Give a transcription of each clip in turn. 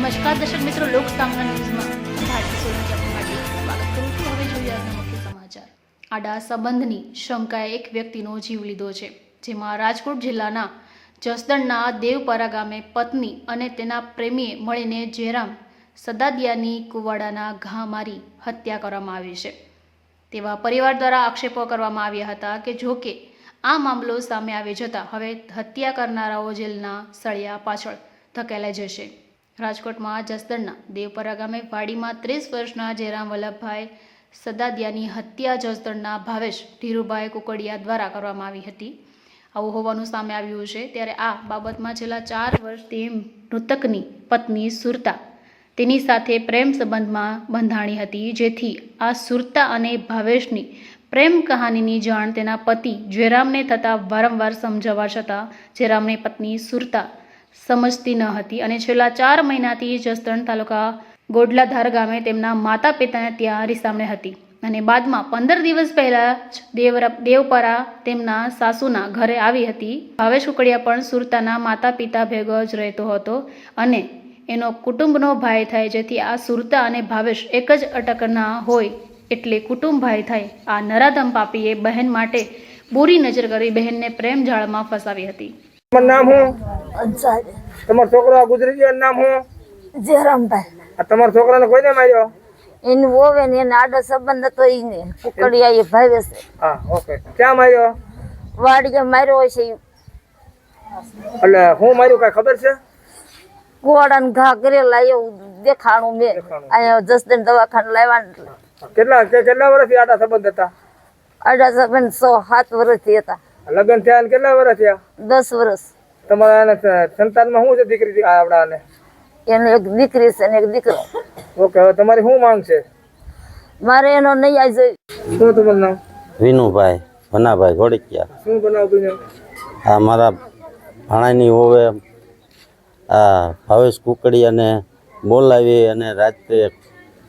નમસ્કાર દર્શક મિત્રો, લોક સામના ન્યૂઝમાં ભારતીય સોલંકી માટે સ્વાગત કરું છું. હવે જોઈએ આજના મુખ્ય સમાચાર. આડા સંબંધની શંકાએ એક વ્યક્તિનો જીવ લીધો છે, જેમાં રાજકોટ જિલ્લાના જસદણના દેવપરા ગામે પત્ની અને તેના પ્રેમીએ મળીને જયરામ સદાદિયાની કુવાડાના ઘા મારી હત્યા કરવામાં આવી છે. તેવા પરિવાર દ્વારા આક્ષેપો કરવામાં આવ્યા હતા કે જો કે આ મામલો સામે આવી જતાં હવે હત્યા કરનારાઓ જેલના સળિયા પાછળ ધકેલાઈ જશે. રાજકોટમાં જસદણના દેવપરા ગામે વાડીમાં ત્રીસ વર્ષના જયરામ વલ્લભભાઈ સદાદિયાની હત્યા જસદણના ભાવેશ ધીરુભાઈ કુકડિયા દ્વારા કરવામાં આવી હતી. આવું હોવાનું સામે આવ્યું છે. ત્યારે આ બાબતમાં છેલ્લા ચાર વર્ષથી મૃતકની પત્ની સુરતા તેની સાથે પ્રેમ સંબંધમાં બંધાણી હતી. જેથી આ સુરતા અને ભાવેશની પ્રેમ કહાનીની જાણ તેના પતિ જયરામને થતાં વારંવાર સમજાવવા છતાં જયરામની પત્ની સુરતા સમજતી ન હતી અને છેલ્લા ચાર મહિનાથી જસદણ તાલુકા ગોડલાધાર ગામે તેમના માતા પિતાને ત્યાં રીસામણે હતી અને બાદમાં પંદર દિવસ પહેલાં જ દેવરા દેવપરા તેમના સાસુના ઘરે આવી હતી. ભાવેશ કુકડિયા પણ સુરતાના માતા પિતા ભેગો જ રહેતો હતો અને એનો કુટુંબનો ભાઈ થાય જેથી આ સુરતા અને ભાવેશ એક જ અટકના હોય એટલે કુટુંબ ભાઈ થાય. આ નરાધમ પાપીએ બહેન માટે બુરી નજર કરી બહેનને પ્રેમ જાળમાં ફસાવી હતી. નામ શું અંસારી તમારો છોકરો આ ગુજરી ગયો નામ હું જયરામભાઈ. આ તમારા છોકરાને કોઈને માર્યો? એને વોવે ને એને આડો સંબંધ હતો એને કુકડિયા એ ભાવે છે. હા ઓકે. ક્યાં માર્યો? વાડીએ માર્યો છે એટલે હું માર્યું કાંઈ ખબર છે? કુવાડાને ઘા કરેલા એવું દેખાણું મેં. અહીંયા જસદન દવાખાને લાવ્યા કેટલા કેટલા વર્ષથી આડા સંબંધ હતા? આડા સંબંધ સો સાત વર્ષથી હતા. લગ્ન થયા કેટલા વર્ષ થયા? દસ વર્ષ. તમારા સંતાનમાં શું છે દીકરી આપણાને એને એક દીકરી છે ને એક દીકરો. ઓકે હવે તમારી શું માંગ છે? મારે એનો નહીં આવી જોઈ શું તમારું નામ? વિનુભાઈ ભનાભાઈ ઘોડકિયા. શું બનાવ હા આ મારા ભાણાની હોવે આ ભાવેશ કુકડીયાને બોલાવી અને રાત્રે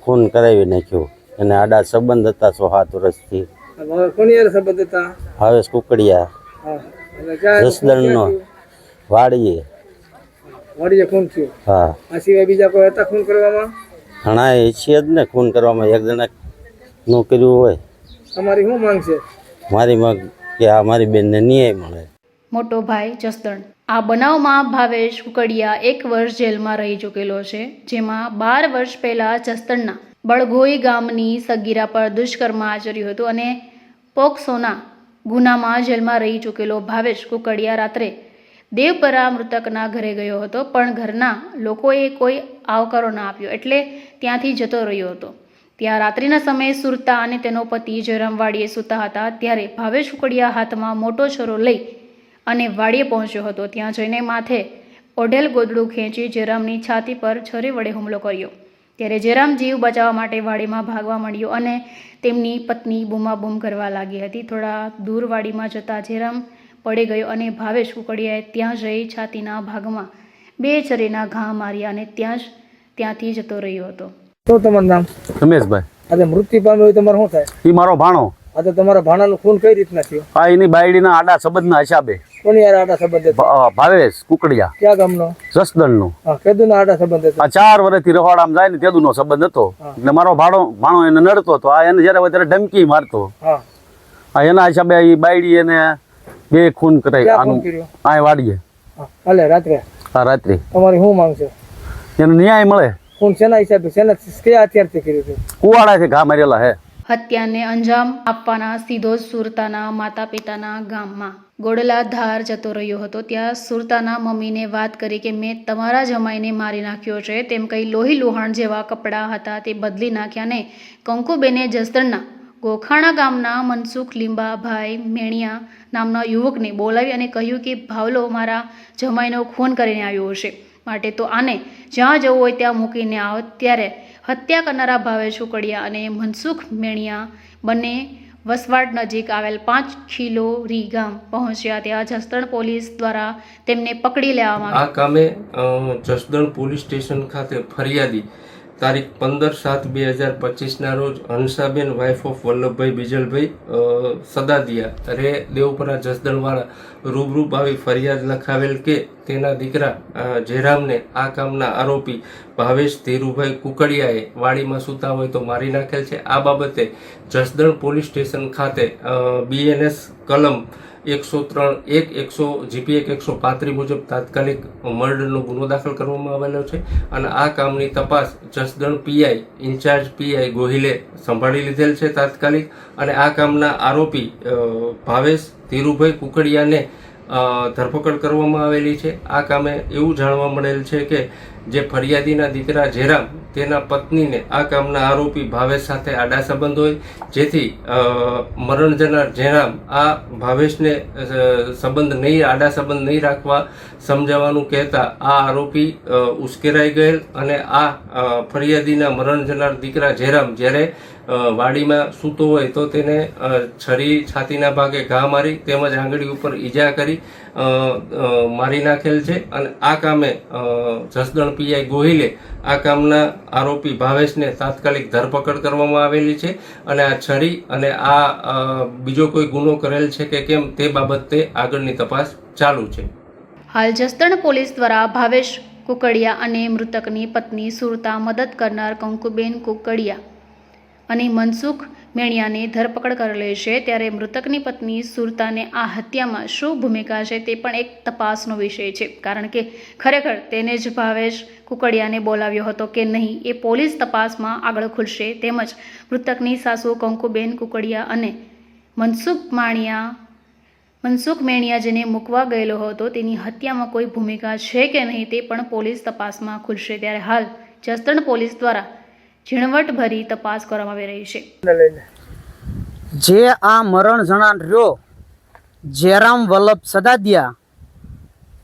ખૂન કરાવી નાખ્યું. એને આડા સંબંધ હતા સો સાત વર્ષથી. ભાવેશ કુકડિયા. જસદણનો. વાડીએ. વાડીએ ખૂન થયું? હા. આ સિવાય બીજા કોઈ હતા ખૂન કરવામાં? ઘણા એ છે જ ને ખૂન કરવામાં. એક જણાનું કર્યું હોય. તમારી શું માંગ છે? મારી માંગ કે આ મારી બેનને ન્યાય મળે. મોટો ભાઈ જસદણ. આ બનાવમાં ભાવેશ કુકડિયા એક વર્ષ જેલમાં રહી ચૂકેલો છે જેમાં બાર વર્ષ પહેલા જસદણના બળગોઈ ગામની સગીરા પર દુષ્કર્મ આચર્યું હતું અને પોક્સોના ગુનામાં જેલમાં રહી ચૂકેલો ભાવેશ કુકડિયા રાત્રે દેવપરા મૃતકના ઘરે ગયો હતો, પણ ઘરના લોકોએ કોઈ આવકારો ના આપ્યો. એટલે ત્યાંથી જતો રહ્યો હતો. ત્યાં રાત્રિના સમયે સુરતા અને તેનો પતિ જયરામ વાડીએ સૂતા હતા. ત્યારે ભાવેશ ઉકડિયા હાથમાં મોટો છોરો લઈ અને વાડીએ પહોંચ્યો હતો. ત્યાં જઈને માથે ઓઢેલ ગોદડું ખેંચી જયરામની છાતી પર છરી વડે હુમલો કર્યો. ત્યારે જયરામ જીવ બચાવવા માટે વાડીમાં ભાગવા માંડ્યો અને તેમની પત્ની બૂમાબૂમ કરવા લાગી હતી. થોડા દૂર વાડીમાં જતા જયરામ પડી ગયો અને ભાવેશ કુકડિયાએ ત્યાં જઈ છાતીના ભાગમાં બે છરીના ઘા માર્યા અને ત્યાં જ ત્યાંથી જતો રહ્યો હતો. શું તમારું નામ? રમેશભાઈ. આજે મૃત્યુ પામ્યો હોય તમારે શું થાય? એ મારો ભાણો. આજે તો તમારા ભાણાનું ખૂન કઈ રીતના થયું? હા એની બાયડીના આડા સંબંધના હિસાબે. કોની યાર આડા સંબંધ ભાવેશ કુકડિયા. ક્યાં ગામનો? જસદણનો. કેદુના આડા સંબંધ હતા આ ચાર વર્ષથી રખોડામાં જાય ને તેદુનો સંબંધ હતો. એટલે મારો ભાણો ભાણો એને નડતો હતો આ એને જ્યારે ત્યારે ધમકી મારતો. હા. આ એના હિસાબે એ બાયડી એને બે ખૂન કરાય આનું. આ વાડીએ. ભલે રાત્રે. હા રાત્રે. તમારી શું માંગ છે? એનો ન્યાય મળે. ખૂન શેના હિસાબે શેના કયા હથિયારથી કર્યું છે કુવાડા છે ઘા મારેલા હે. હત્યાને અંજામ આપવાના સીધો સુરતાના માતા પિતાના ગામમાં ગોડલા ધાર જતો રહ્યો હતો. ત્યાં સુરતાના મમ્મીને વાત કરી કે મેં તમારા જમાઈને મારી નાખ્યો છે. તેમ કંઈ લોહી લોહાણ જેવા કપડાં હતા તે બદલી નાખ્યા ને કંકુબેને જસદણના ગોખાણા ગામના મનસુખ લીંબાભાઈ મેણિયા નામના યુવકને બોલાવી અને કહ્યું કે, ભાવલો, મારા જમાઈનો ખૂન કરીને આવ્યો હશે. માટે તો આને જ્યાં જવું હોય ત્યાં મૂકીને આવ. ત્યારે હત્યા કરનારા ભાવેશ ઉકડિયા અને મનસુખ મેણિયા બંને વસવાટ નજીક આવેલ પાંચ ખીલોરી ગામ પહોંચ્યા. ત્યાં જસદણ પોલીસ દ્વારા તેમને પકડી લેવામાં આ કામે જસદણ પોલીસ સ્ટેશન ખાતે ફરિયાદી તારીખ પંદર સાત બે હજાર પચીસના રોજ હંસાબેન વાઇફ ઓફ વલ્લભભાઈ બીજલભાઈ સદાદિયા રે દેવપરા જસદણવાળા રૂબરૂ આવી ફરિયાદ લખાવેલ કે તેના દીકરા જયરામને આ કામના આરોપી ભાવેશ ધીરુભાઈ કુકડિયાએ વાડીમાં સૂતા હોય તો મારી નાખેલ છે. આ બાબતે જસદણ પોલીસ સ્ટેશન ખાતે બીએનએસ કલમ એકસો ત્રણ, એક એકસો, જીપી એક એકસો પાંત્રીસ મુજબ તાત્કાલિક મર્ડરનો ગુનો દાખલ કરવામાં આવેલો છે અને આ કામની તપાસ જસદણ પીઆઈ ઇન્ચાર્જ પીઆઈ ગોહિલે સંભાળી લીધેલ છે તાત્કાલિક અને આ કામના આરોપી ભાવેશ ધીરુભાઈ કુકડિયાને ધરપકડ કરવામાં આવેલી છે. આ કામે એવું જાણવા મળેલ છે કે જે ફરિયાદીના દીકરા જેરામ તેના પત્નીને આ કામના આરોપી ભાવેશ સાથે આડા સંબંધ હોય, જેથી મરણ જનાર જેરામ આ ભાવેશને સંબંધ નહીં આડા સંબંધ નહીં રાખવા સમજાવવાનું કહેતા આ આરોપી ઉશ્કેરાઈ ગયેલ અને આ ફરિયાદીના મરણ જનાર દીકરા જેરામ જ્યારે વાડીમાં સૂતો હોય તો તેને છરી છાતીના ભાગે ઘા મારી તેમજ આંગળી ઉપર ઈજા કરી મારી નાખેલ છે અને આ કામે જસદણ પીઆઈ ગોહિલે આ કામના આરોપી ભાવેશને તાત્કાલિક ધરપકડ કરવામાં આવેલી છે અને આ છરી અને આ બીજો કોઈ ગુનો કરેલ છે કે કેમ તે બાબતે આગળની તપાસ ચાલુ છે. હાલ જસદણ પોલીસ દ્વારા ભાવેશ કુકડિયા અને મૃતકની પત્ની સુરતા મદદ કરનાર કંકુબેન કુકડિયા અને મનસુખ મેણિયાની ધરપકડ કરેલી છે ત્યારે મૃતકની પત્ની સુરતાને આ હત્યામાં શું ભૂમિકા છે તે પણ એક તપાસનો વિષય છે. કારણ કે ખરેખર તેને જ ભાવેશ કુકડિયાને બોલાવ્યો હતો કે નહીં એ પોલીસ તપાસમાં આગળ ખુલશે તેમજ મૃતકની સાસુ કંકુબેન કુકડિયા અને મનસુખ માણિયા, મનસુખ મેણિયા જેને મૂકવા ગયેલો હતો તેની હત્યામાં કોઈ ભૂમિકા છે કે નહીં તે પણ પોલીસ તપાસમાં ખુલશે. ત્યારે હાલ જસદણ પોલીસ દ્વારા ઝીણવટભરી તપાસ કરવામાં આવી રહી છે. જે આ મરણ જણાન રહ્યો જેરામ વલ્લભ સદાદિયા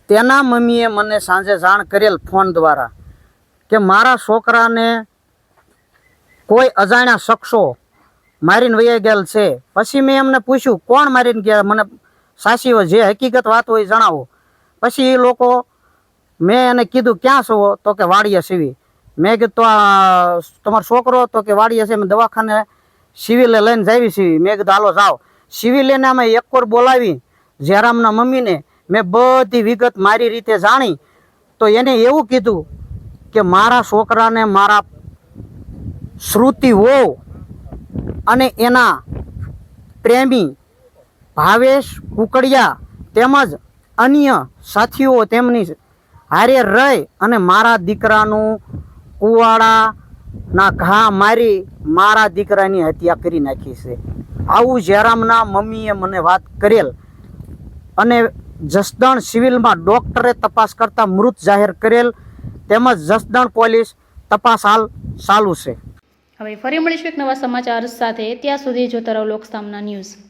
તેના મમ્મીએ મને સાંજે જાણ કરેલ ફોન દ્વારા કે મારા છોકરાને કોઈ અજાણ્યા શખ્સો મારીને વૈયા ગયેલ છે. પછી મેં એમને પૂછ્યું કોણ મારીને ગયા? મને સાસીઓ જે હકીકત વાત હોય એ જણાવો. પછી એ લોકો મેં એને કીધું ક્યાં છો? તો કે વાડીએ સીવી. મેં કીધું આ તમારો છોકરો તો કે વાડીએ છે, મેં દવાખાને સિવિલે લઈને જાવી છીએ મેં કીધું, હાલો, જાઓ. સિવિલેને અમે એક કોર બોલાવી, જયરામના મમ્મીને મેં બધી વિગત મારી રીતે જાણી. તો એને એવું કીધું કે, મારા છોકરાને મારા શ્રુતિ હોવ અને એના પ્રેમી ભાવેશ કુકડિયા તેમજ અન્ય સાથીઓ તેમની હારે રહી અને મારા દીકરાનું કુવાડાના ઘા મારી મારા દીકરાની હત્યા કરી નાખી છે. આવું જયરામના મમ્મીએ મને વાત કરેલ અને જસદણ સિવિલમાં ડૉક્ટરે તપાસ કરતા મૃત જાહેર કરેલ તેમજ જસદણ પોલીસ તપાસ હાલ ચાલુ છે. હવે ફરી મળીશું એક નવા સમાચાર સાથે. ત્યાં સુધી જોતા રહો લોકસામના ન્યૂઝ.